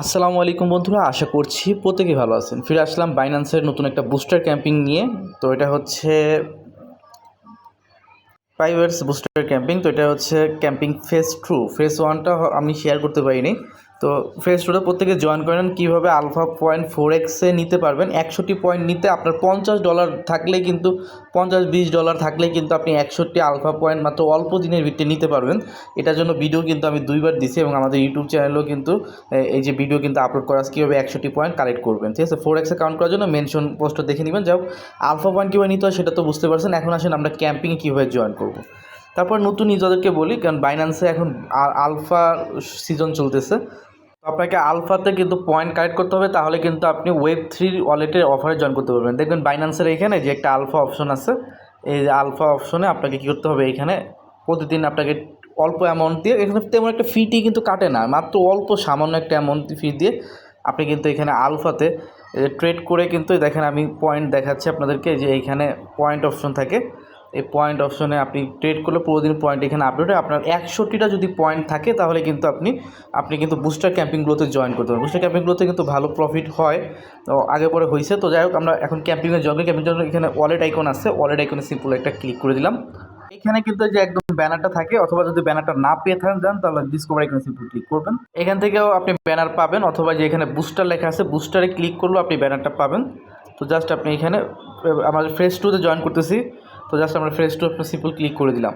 আসসালামু আলাইকুম বন্ধুরা, আশা করছি প্রত্যেকেই ভালো আছেন। ফিরে আসলাম বাইন্যান্সের নতুন একটা বুস্টার ক্যাম্পিং নিয়ে। তো এটা হচ্ছে ফাইভ ইয়ার্স বুস্টার ক্যাম্পিং তো এটা হচ্ছে ক্যাম্পিং ফেস টু ফেস ওয়ানটা আমি শেয়ার করতে পারিনি। তো ফেস টুটা প্রত্যেকে জয়েন করেন কীভাবে আলফা পয়েন্ট ফোর এক্সে নিতে পারবেন? একষট্টি পয়েন্ট নিতে আপনার পঞ্চাশ ডলার থাকলে কিন্তু, পঞ্চাশ বিশ ডলার থাকলে কিন্তু আপনি একষট্টি আলফা পয়েন্ট মাত্র অল্প দিনের ভিত্তিতে নিতে পারবেন। এটার জন্য ভিডিও কিন্তু আমি দুইবার দিছি এবং আমাদের ইউটিউব চ্যানেলেও কিন্তু এই যে ভিডিও কিন্তু আপলোড করা আছে, কীভাবে একষট্টি পয়েন্ট কালেক্ট করবেন। ঠিক আছে? ফোর এক্সে কাউন্ট করার জন্য মেনশন পোস্টটা দেখে নেবেন। যাই হোক আলফা পয়েন্ট কীভাবে নিতে হয় সেটা তো বুঝতে পারছেন। এখন আসেন আমরা ক্যাম্পিংয়ে কীভাবে জয়েন করব। তারপর নতুন ইউজারদেরকে বলি, কারণ বাইন্যান্সে এখন আলফা সিজন চলতেছে। তো আপনাকে আলফাতে কিন্তু পয়েন্ট কালেক্ট করতে হবে, তাহলে কিন্তু আপনি ওয়েব থ্রি ওয়ালেটের অফারে জয়েন করতে পারবেন। দেখবেন বাইন্যান্সের এখানে যে একটা আলফা অপশন আছে, এই আলফা অপশনে আপনাকে কী করতে হবে এখানে? প্রতিদিন আপনাকে অল্প অ্যামাউন্ট দিয়ে, এখানে তেমন একটা ফিটি কিন্তু কাটে না, মাত্র অল্প সামান্য একটা অ্যামাউন্ট ফি দিয়ে আপনি কিন্তু এখানে আলফাতে ট্রেড করে কিন্তু, দেখেন আমি পয়েন্ট দেখাচ্ছি আপনাদেরকে, যে এইখানে পয়েন্ট অপশন থাকে। এই পয়েন্ট অপশনে আপনি ট্রেড করলে পুরোদিন পয়েন্ট এখানে আপডেট হয়। আপনার একষট্টিটা যদি পয়েন্ট থাকে, তাহলে কিন্তু আপনি আপনি কিন্তু বুস্টার ক্যাম্পিংগুলোতে জয়েন করতে পারেন বুস্টার ক্যাম্পিংগুলোতে কিন্তু ভালো প্রফিট হয়। তো আগে পরে হয়েছে তো যাই হোক, আমরা এখন ক্যাম্পিংয়ে জয়েন করি। ক্যাম্পিং এখানে ওয়ালেট আইকন আছে। ওয়ালেট আইকনে সিম্পল একটা ক্লিক করে দিলাম। এখানে কিন্তু যে একদম ব্যানারটা থাকে, অথবা যদি ব্যানারটা না পেয়ে থাকেন, যান, তাহলে ডিসকভার আইকনে সিম্পল ক্লিক করবেন। এখান থেকেও আপনি ব্যানার পাবেন, অথবা যে এখানে বুস্টার লেখা আছে বুস্টারে ক্লিক করলেও আপনি ব্যানারটা পাবেন। তো জাস্ট আপনি এখানে আমাদের ফ্রেশ টুতে জয়েন করতেছি। তো জাস্ট আমরা ফ্রেশ টু আপনি সিম্পল ক্লিক করে দিলাম।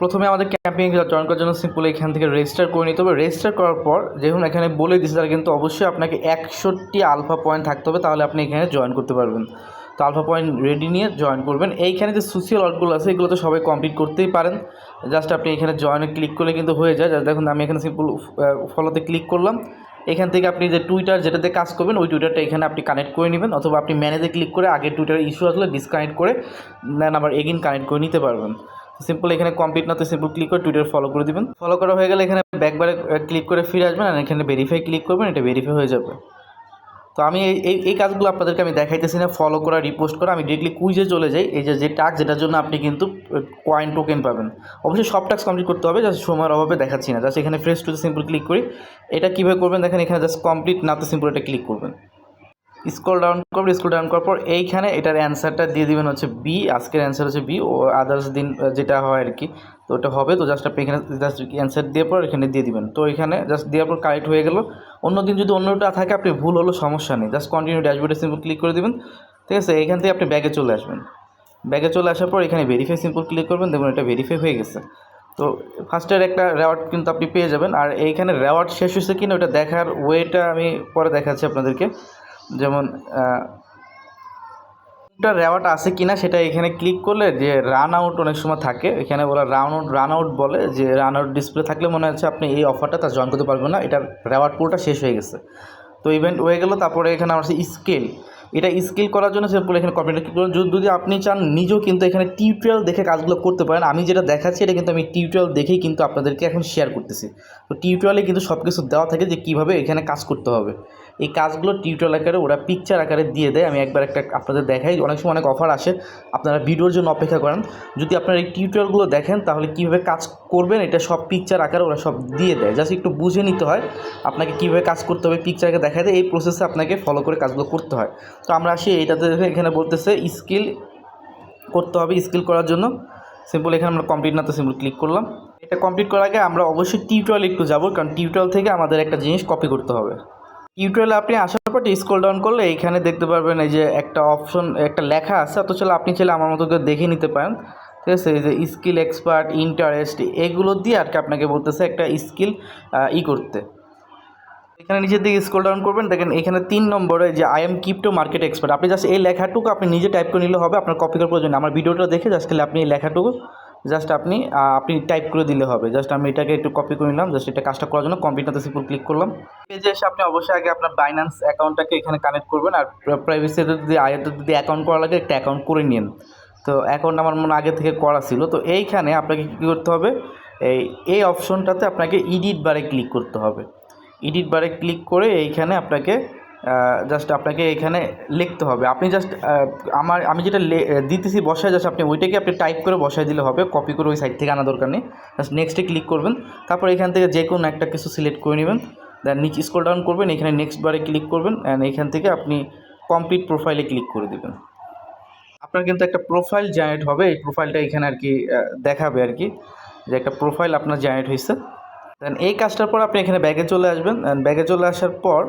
প্রথমে আমাদের ক্যাম্পিং জয়েন করার জন্য সিম্পল এখান থেকে রেজিস্টার করে নিতে হবে। রেজিস্টার করার পর যেমন এখানে বলে দিচ্ছে তারা কিন্তু অবশ্যই আপনাকে একষট্টি আলফা পয়েন্ট থাকতে হবে, তাহলে আপনি এখানে জয়েন করতে পারবেন। তো আলফা পয়েন্ট রেডি নিয়ে জয়েন করবেন। এইখানে যে সোশিয়াল ওয়ার্কগুলো আছে, এগুলো তো সবাই কমপ্লিট করতেই পারেন। জাস্ট আপনি এখানে জয়েনে ক্লিক করলে কিন্তু হয়ে যায়। দেখুন, আমি এখানে সিম্পল ফলোতে ক্লিক করলাম। এখান থেকে আপনি যে টুইটার যেটাতে কাজ করবেন, ওই টুইটারটা এখানে আপনি কানেক্ট করে নেবেন, অথবা আপনি ম্যানেজে ক্লিক করে আগে টুইটার ইস্যু আসলে ডিসকানেক্ট করে দেন আবার এগিন কানেক্ট করে নিতে পারবেন। সিম্পল এখানে কমপ্লিট না তো সিম্পল ক্লিক করে টুইটার ফলো করে দেবেন। ফলো করা হয়ে গেলে এখানে ব্যাকবারে ক্লিক করে ফিরে আসবেন আর এখানে ভেরিফাই ক্লিক করবেন, এটা ভেরিফাই হয়ে যাবে। তো আমি এই এই কাজগুলো আপনাদেরকে আমি দেখাইতেছি না ফলো করা রিপোস্ট করা। আমি ডিরেক্টলি কুইজে চলে যাই, এই যে যে টাস্ক যেটার জন্য আপনি কিন্তু কয়েন টোকেন পাবেন। অবশ্যই সব টাস্ক কমপ্লিট করতে হবে জাস্ট সময়ের অভাবে দেখাচ্ছি না। জাস্ট এখানে ফ্রেশ টু সিম্পল ক্লিক করি। এটা কীভাবে করবেন দেখেন, এখানে জাস্ট কমপ্লিট না তো সিম্পল এটা ক্লিক করবেন। স্ক্রল ডাউন করবেন স্ক্রল ডাউন করার পর এইখানে এটার অ্যান্সারটা দিয়ে দিবেন হচ্ছে বি, আজকের অ্যান্সার হচ্ছে বি ও আদার্স দিন যেটা হয় আর কি। তো ওটা হবে, তো জাস্ট আপনি এখানে জাস্ট অ্যান্সার দিয়ে পর এখানে দিয়ে দিবেন। তো এখানে জাস্ট দেওয়ার পর কারেক্ট হয়ে গেল। অন্য দিন যদি অন্যটা থাকে, আপনি ভুল হলো সমস্যা নেই। জাস্ট কন্টিনিউ ড্যাশবোর্ডে সিম্পল ক্লিক করে দেবেন। ঠিক আছে এখান থেকে আপনি ব্যাগে চলে আসবেন। ব্যাগে চলে আসার পর এখানে ভেরিফাই সিম্পল ক্লিক করবেন, দেখুন এটা ভেরিফাই হয়ে গেছে। তো ফার্স্টের একটা রেওয়ার্ড কিন্তু আপনি পেয়ে যাবেন। আর এইখানে রেওয়ার্ড শেষ হয়েছে কিনা, ওটা দেখার ওয়েটা আমি পরে দেখাচ্ছি আপনাদেরকে। যেমন কোনটা রেওয়ার্ড আছে কিনা সেটা এখানে ক্লিক করলে যে রান আউট অনেক সময় থাকে, এখানে বলা রান আউট রান আউট বলে যে রান আউট ডিসপ্লে থাকলে মনে হচ্ছে আপনি এই অফারটা তার জয়েন করতে পারবেন না, এটার রেওয়ার্ড পুরোটা শেষ হয়ে গেছে। তো ইভেন্ট হয়ে গেল, তারপরে এখানে আমার স্কেল এটা স্কেল করার জন্য সিম্পল এখানে কম্পিউটার ক্লিক করুন। যদি আপনি চান নিজেও কিন্তু এখানে টিউটোরিয়াল দেখে কাজগুলো করতে পারেন, আমি যেটা দেখাচ্ছি এটা কিন্তু আমি টিউটোরিয়াল দেখেই কিন্তু আপনাদেরকে এখন শেয়ার করতেছি। তো টিউটোরিয়ালে কিন্তু সব কিছু দেওয়া থাকে যে কীভাবে এখানে কাজ করতে হবে। এই কাজগুলো টিউটোরিয়াল আকারে ওরা পিকচার আকারে দিয়ে দেয়। আমি একবার একটা আপনাদের দেখাই। অনেক সময় অনেক অফার আসে। আপনারা ভিডিওর জন্য অপেক্ষা করেন। যদি আপনারা এই টিউটোরিয়ালগুলো দেখেন, তাহলে কীভাবে কাজ করবেন, এটা সব পিকচার আকারে ওরা সব দিয়ে দেয়। জাস্ট একটু বুঝে নিতে হয়, আপনাকে কীভাবে কাজ করতে হবে পিকচার আকারে দেখা দেয়। এই প্রসেসে আপনাকে ফলো করে কাজগুলো করতে হয়। তো আমরা আসি এইটাতে এখানে বলতেছে স্কিল করতে হবে স্কিল করার জন্য। সিম্পল এখানে আমরা কমপ্লিট না তো সিম্পল ক্লিক করলাম। এটা কমপ্লিট করার আগে আমরা অবশ্যই টিউটোরিয়াল একটু যাব। কারণ টিউটোরিয়াল থেকে আমাদের একটা জিনিস কপি করতে হবে। টিউটোরিয়ালে আপনি আসার পর স্ক্রল ডাউন করলে এইখানে দেখতে পারবেন এই যে একটা অপশন একটা লেখা আছে। অত চলে আপনি চাইলে আমার মতো দেখে নিতে পারেন। ঠিক আছে? এই যে স্কিল এক্সপার্ট ইন্টারেস্ট এগুলো দিয়ে আর কি আপনাকে বলতেছে একটা স্কিল ই করতে। এখানে নিচের দিকে স্ক্রল ডাউন করবেন। দেখেন এখানে তিন নম্বরে যে I am crypto market expert আপনি জাস্ট এই লেখাটুকু আপনি নিজে টাইপ করে নিলে হবে। আপনার কপি করার প্রয়োজন আমার ভিডিওটা দেখে জাস্ট খালি আপনি এই লেখাটুকু জাস্ট আপনি আপনি টাইপ করে দিলে হবে। জাস্ট আমি এটাকে একটু কপি করে নিলাম জাস্ট এটা কাজটা করার জন্য কম্পিউটারতে সিম্পল ক্লিক করলাম। পেজে এসে আপনি অবশ্যই আগে আপনার বাইন্যান্স অ্যাকাউন্টটাকে এখানে কানেক্ট করবেন, আর প্রাইভেসিতে যদি আয়াতে যদি অ্যাকাউন্ট করা লাগে, একটা অ্যাকাউন্ট করে নিন। তো অ্যাকাউন্ট আমার মনে আগে থেকে করা ছিল। তো এইখানে আপনাকে কী করতে হবে, এই এই অপশনটাতে আপনাকে ইডিট বারে ক্লিক করতে হবে। এডিট বারে ক্লিক করে এইখানে আপনাকে জাস্ট আপনাকে এখানে লিখতে হবে। আপনি জাস্ট আমার, আমি যেটা দিতেছি বসায় জাস্ট আপনি ওইটাকে আপনি টাইপ করে বসায় দিলে হবে। কপি করে ওই সাইড থেকে আনা দরকার নেই। জাস্ট নেক্সটে ক্লিক করবেন। তারপর এখান থেকে যে কোনো একটা কিছু সিলেক্ট করে নেবেন। দেন নিচে স্ক্রল ডাউন করবেন, এখানে নেক্সট বারে ক্লিক করবেন। অ্যান্ড এখান থেকে আপনি কমপ্লিট প্রোফাইলে ক্লিক করে দেবেন। আপনার কিন্তু একটা প্রোফাইল জেনারেট হবে। এই প্রোফাইলটা এখানে আর কি দেখাবে আর কি। যে একটা প্রোফাইল আপনার জেনারেট হয়েছে। দেন এই কাজটার পর আপনি এখানে ব্যাগে চলে আসবেন। অ্যান্ড ব্যাগে চলে আসার পর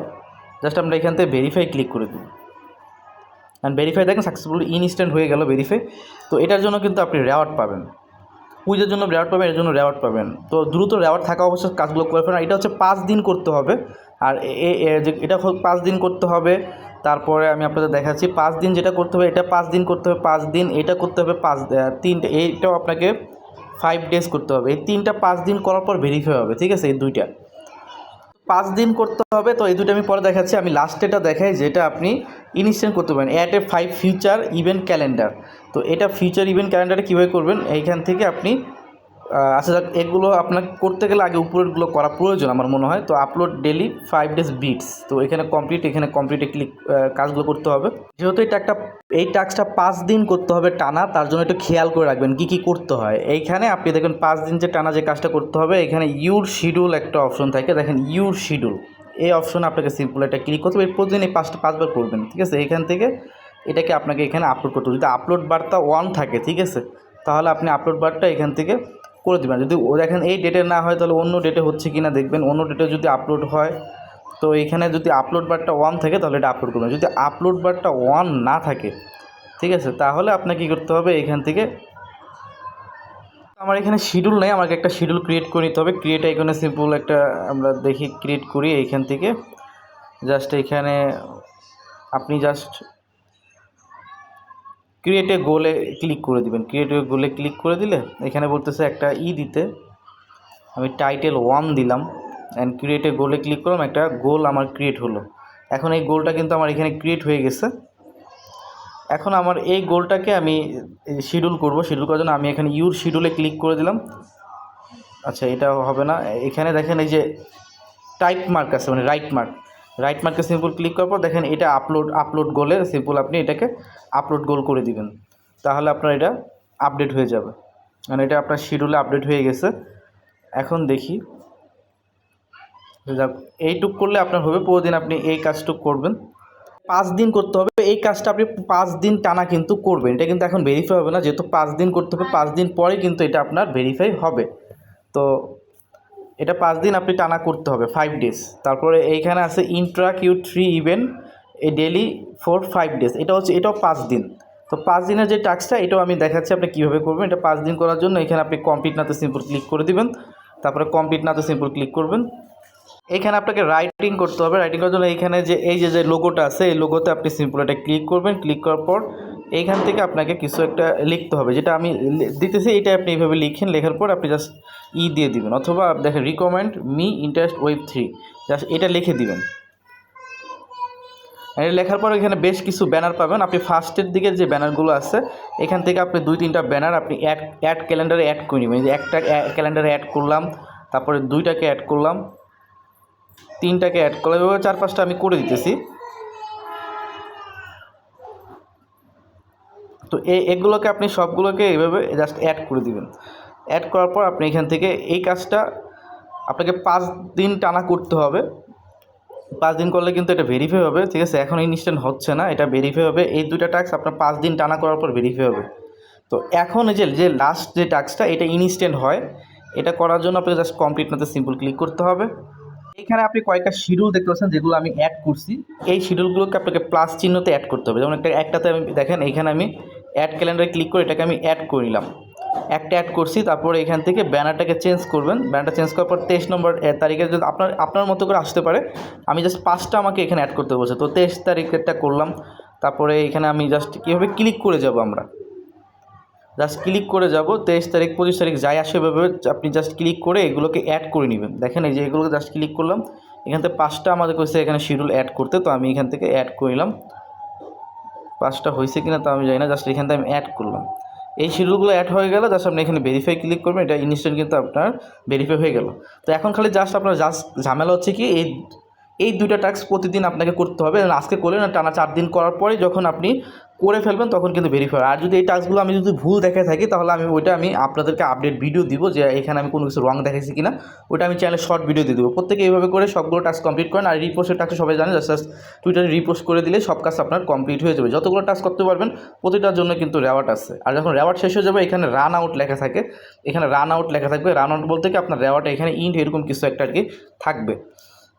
জাস্ট আমরা এখান থেকে ভেরিফাই ক্লিক করে দেবো। অ্যান্ড ভেরিফাই দেখেন সাকসেসফুল ইনস্ট্যান্ট হয়ে গেল ভেরিফাই তো এটার জন্য কিন্তু আপনি রেওয়ার্ড পাবেন। পুজোর জন্য রেওয়ার্ড পাবেন, এর জন্য রেওয়ার্ড পাবেন। তো দ্রুত রেওয়ার্ড থাকা অবশ্যই কাজগুলো করে ফেলেন। এটা হচ্ছে পাঁচ দিন করতে হবে। আর এটা পাঁচ দিন করতে হবে। তারপরে আমি আপনাদের দেখাচ্ছি, পাঁচ দিন যেটা করতে হবে, এটা পাঁচ দিন করতে হবে, পাঁচ দিন, এটা করতে হবে, পাঁচ তিনটে, এইটাও আপনাকে ফাইভ ডেজ করতে হবে। এই তিনটা পাঁচ দিন করার পর ভেরিফাই হবে, ঠিক আছে? এই দুইটা। পাঁচ দিন করতে হবে, তো এই দুটো আমি পরে দেখাচ্ছি। আমি লাস্ট এটা দেখাই যেটা আপনি ইনস্ট্যান্ট করতে পারেন। At a five future event calendar তো এটা ফিউচার ইভেন্ট ক্যালেন্ডারে কীভাবে করবেন? এইখান থেকে আপনি আচ্ছা যাক এগুলো আপনাকে করতে গেলে আগে উপরেরগুলো করা প্রয়োজন আমার মনে হয়। তো upload daily five days bits তো এখানে কমপ্লিট এখানে কমপ্লিটে ক্লিক কাজগুলো করতে হবে। যেহেতু এটা একটা, এই টাস্কটা পাঁচ দিন করতে হবে টানা, তার জন্য একটু খেয়াল করে রাখবেন কী কী করতে হয়। এইখানে আপনি দেখবেন পাঁচ দিন যে টানা যে কাজটা করতে হবে, এখানে ইউর শিডিউল একটা অপশন থাকে। দেখেন ইউর শিডিউল এই অপশনে আপনাকে সিম্পল একটা ক্লিক করতে হবে। প্রতিদিন এই পাঁচটা, পাঁচবার করবেন, ঠিক আছে? এখান থেকে এটাকে আপনাকে এখানে আপলোড করতে হবে। যদি আপলোড বারটা ওয়ান থাকে, ঠিক আছে? তাহলে আপনি আপলোড বারটা এখান থেকে করে দেবেন। যদি ও দেখেন এই ডেটে না হয়, তাহলে অন্য ডেটে হচ্ছে কি না দেখবেন। অন্য ডেটে যদি আপলোড হয়, তো এখানে যদি আপলোড বারটা ওয়ান থাকে, তাহলে এটা আপলোড করবেন। যদি আপলোড বারটা ওয়ান না থাকে, ঠিক আছে? তাহলে আপনাকে কী করতে হবে? এখান থেকে আমার এখানে শিডিউল নেই। আমাকে একটা শিডিউল ক্রিয়েট করে নিতে হবে। ক্রিয়েট এখানে সিম্পল একটা আমরা দেখি ক্রিয়েট করি। এইখান থেকে জাস্ট এখানে আপনি জাস্ট ক্রিয়েটে গোলে ক্লিক করে দিবেন। ক্রিয়েটে গোলে ক্লিক করে দিলে এখানে বলতেছে একটা ই দিতে। আমি টাইটেল ওয়ান দিলাম অ্যান্ড ক্রিয়েটে গোলে ক্লিক করলাম, একটা গোল আমার ক্রিয়েট হলো। এখন এই গোলটা কিন্তু আমার এখানে ক্রিয়েট হয়ে গেছে। এখন আমার এই গোলটাকে আমি শিডিউল করব। শিডিউল করার জন্য আমি এখানে ইউর শিডিউলে ক্লিক করে দিলাম। আচ্ছা এটা হবে না। এখানে দেখেন এই যে টাইপ মার্ক আছে মানে রাইট মার্ক রাইট মার্কে সিম্পল ক্লিক করার পর দেখেন এটা আপলোড আপলোড গোলে সিম্পল আপনি এটাকে আপলোড গোল করে দিবেন। তাহলে আপনার এটা আপডেট হয়ে যাবে। মানে এটা আপনার শিডিউলে আপডেট হয়ে গেছে। এখন দেখি। যাক, এইটুক করলে আপনার হবে, প্রতিদিন আপনি এই কাজটুক করবেন। পাঁচ দিন করতে হবে, এই কাজটা আপনি পাঁচ দিন টানা কিন্তু করবেন। এটা কিন্তু এখন ভেরিফাই হবে না, যেহেতু পাঁচ দিন করতে হবে, পাঁচ দিন পরে কিন্তু এটা আপনার ভেরিফাই হবে। তো এটা পাঁচ দিন আপনি টানা করতে হবে ফাইভ ডেজ তারপরে এইখানে আছে intra Q three event a daily four five days এটা হচ্ছে, এটাও পাঁচ দিন। তো পাঁচ দিনের যে টাস্কটা এটাও আমি দেখাচ্ছি আপনি কীভাবে করবেন। এটা পাঁচ দিন করার জন্য এখানে আপনি কমপ্লিট নাতে সিম্পল ক্লিক করে দিবেন। তারপরে কমপ্লিট নাতে সিম্পল ক্লিক করবেন। এখানে আপনাকে রাইটিং করতে হবে। রাইটিং করার জন্য এইখানে যে, এই যে যে লোগোটা আছে, এই লোগোতে আপনি সিম্পল এটা ক্লিক করবেন। ক্লিক করার পর এইখান থেকে আপনাকে কিছু একটা লিখতে হবে, যেটা আমি দিতেছি এটা আপনি এইভাবে লিখেন, লেখার পর আপনি জাস্ট ই দিয়ে দিবেন, অথবা দেখেন recommend me interest web three just এটা লিখে দিবেন। এটা লেখার পর এখানে বেশ কিছু ব্যানার পাবেন, আপনি ফার্স্টের দিকে যে ব্যানারগুলো আছে, এখান থেকে আপনি দুই তিনটা ব্যানার আপনি অ্যাড অ্যাড ক্যালেন্ডারে অ্যাড করে নেবেন একটা ক্যালেন্ডারে অ্যাড করলাম, তারপরে দুইটাকে অ্যাড করলাম, তিনটাকে অ্যাড করলাম, এভাবে চার পাঁচটা আমি করে দিতেছি। তো এই এগুলোকে আপনি সবগুলোকে এইভাবে জাস্ট অ্যাড করে দিবেন। অ্যাড করার পর আপনি এখান থেকে এই কাজটা আপনাকে পাঁচ দিন টানা করতে হবে। পাঁচ দিন করলে কিন্তু এটা ভেরিফাই হবে, ঠিক আছে? এখন ইনস্ট্যান্ট হচ্ছে না, এটা ভেরিফাই হবে। এই দুইটা টাস্ক আপনার পাঁচ দিন টানা করার পর ভেরিফাই হবে। তো এখন যে যে লাস্ট যে টাস্কটা এটা ইনস্ট্যান্ট হয়। এটা করার জন্য আপনাকে জাস্ট কমপ্লিট নাতে সিম্পল ক্লিক করতে হবে। এখানে আপনি কয়েকটা শিডিউল দেখতে পাচ্ছেন, যেগুলো আমি অ্যাড করছি। এই শিডিউলগুলোকে আপনাকে প্লাস চিহ্নতে অ্যাড করতে হবে। যেমন একটা, একটাতে আমি দেখেন এখানে আমি অ্যাড ক্যালেন্ডারে ক্লিক করে এটাকে আমি অ্যাড করে নিলাম। একটা অ্যাড করছি, তারপরে এখান থেকে ব্যানারটাকে চেঞ্জ করবেন। ব্যানারটা চেঞ্জ করার পর তেইশ নম্বর তারিখে যদি আপনার আপনার মতো করে আসতে পারে। আমি জাস্ট পাঁচটা আমাকে এখানে অ্যাড করতে বলছে। তো তেইশ তারিখেরটা করলাম। তারপরে এখানে আমি জাস্ট কীভাবে ক্লিক করে যাব আমরা? জাস্ট ক্লিক করে যাব। তেইশ তারিখ, পঁচিশ তারিখ যাই আসে এভাবে, আপনি জাস্ট ক্লিক করে এগুলোকে অ্যাড করে নেবেন। দেখেন এই যে এগুলোকে জাস্ট ক্লিক করলাম। এখান থেকে পাঁচটা আমাদের কইছে এখানে শিডিউল অ্যাড করতে। তো আমি এখান থেকে অ্যাড করে পাঁচটা হয়েছে কিনা তা আমি জানি না জাস্ট এখান আমি অ্যাড করলাম। এই শিডিউলগুলো অ্যাড হয়ে গেলে জাস্ট আপনি এখানে ভেরিফাই ক্লিক করবেন, এটা ইনস্ট্যান্ট কিন্তু আপনার ভেরিফাই হয়ে গেল। তো এখন খালি জাস্ট আপনার জাস্ট ঝামেলা হচ্ছে কি, এই এই দুইটা টাস্ক প্রতিদিন আপনাকে করতে হবে। আজকে করলেন না, টানা চার দিন করার পরে যখন আপনি করে ফেলবেন, তখন কিন্তু ভেরিফাই আর যদি এই টাস্কগুলো আমি যদি ভুল দেখে থাকি, তাহলে আমি ওইটা আমি আপনাদেরকে আপডেট ভিডিও দিব যে এখানে আমি কোনো কিছু রং দেখাইছি কিনা। ওইটা আমি চ্যানেলে শর্ট ভিডিও দিয়ে দেবো। প্রত্যেকে এইভাবে করে সবগুলো টাস্ক কমপ্লিট করেন। আর রিপোস্টের টাস্ক সবাই জানেন জাস্ট টুইটারে রিপোস্ট করে দিলে সব কাজ আপনার কমপ্লিট হয়ে যাবে। যতগুলো টাস্ক করতে পারবেন, প্রতিটার জন্য কিন্তু রেওয়ার্ড আছে। আর যখন রেওয়ার্ড শেষ হয়ে যাবে, এখানে রান আউট লেখা থাকে। এখানে রান আউট লেখা থাকবে। রান আউট বলতে কি আপনার রেওয়ার্ড এখানে ইন্ট এরকম কিছু একটা আর কি থাকবে।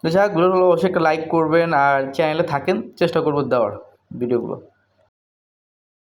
তো যাই হোক, ভিডিওগুলো অবশ্যই একটা লাইক করবেন আর চ্যানেলে থাকেন, চেষ্টা করব দেওয়ার ভিডিওগুলো।